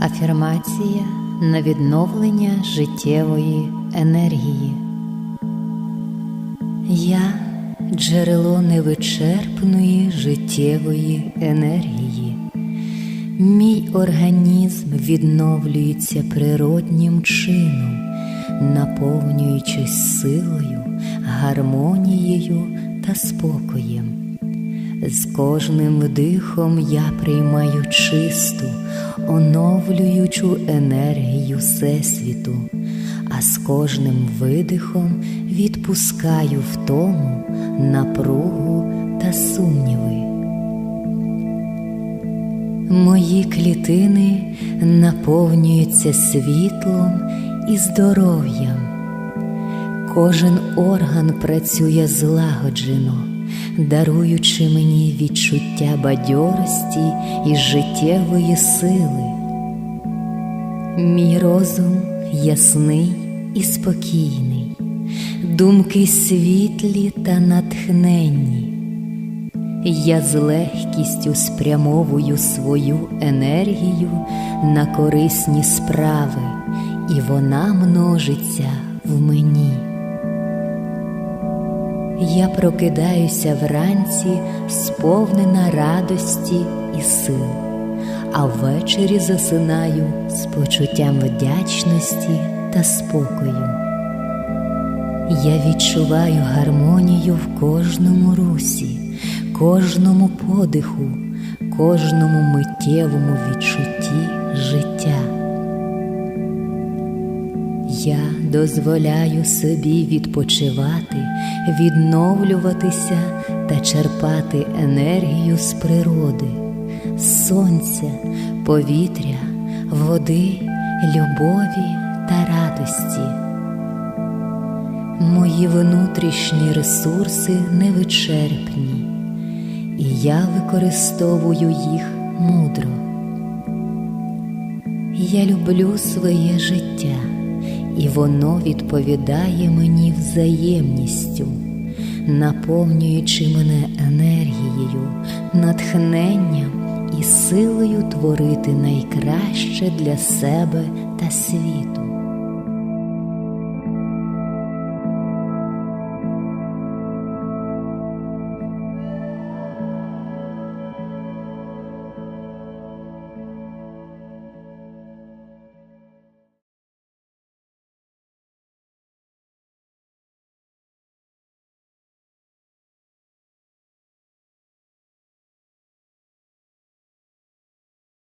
Афірмація на відновлення життєвої енергії. Я джерело невичерпної життєвої енергії. Мій організм відновлюється природнім чином, наповнюючись силою, гармонією та спокоєм. З кожним вдихом я приймаю чисту, оновлюючу енергію Всесвіту, а з кожним видихом відпускаю втому, напругу та сумніви. Мої клітини наповнюються світлом і здоров'ям. Кожен орган працює злагоджено, даруючи мені відчуття бадьорості і життєвої сили. Мій розум ясний і спокійний, думки світлі та натхненні. Я з легкістю спрямовую свою енергію на корисні справи, і вона множиться в мені. Я прокидаюся вранці, сповнена радості і сил, а ввечері засинаю з почуттям вдячності та спокою. Я відчуваю гармонію в кожному русі, кожному подиху, кожному миттєвому відчутті дозволяю собі відпочивати, відновлюватися та черпати енергію з природи, сонця, повітря, води, любові та радості. Мої внутрішні ресурси невичерпні, і я використовую їх мудро. Я люблю своє життя, і воно відповідає мені взаємністю, наповнюючи мене енергією, натхненням і силою творити найкраще для себе та світу.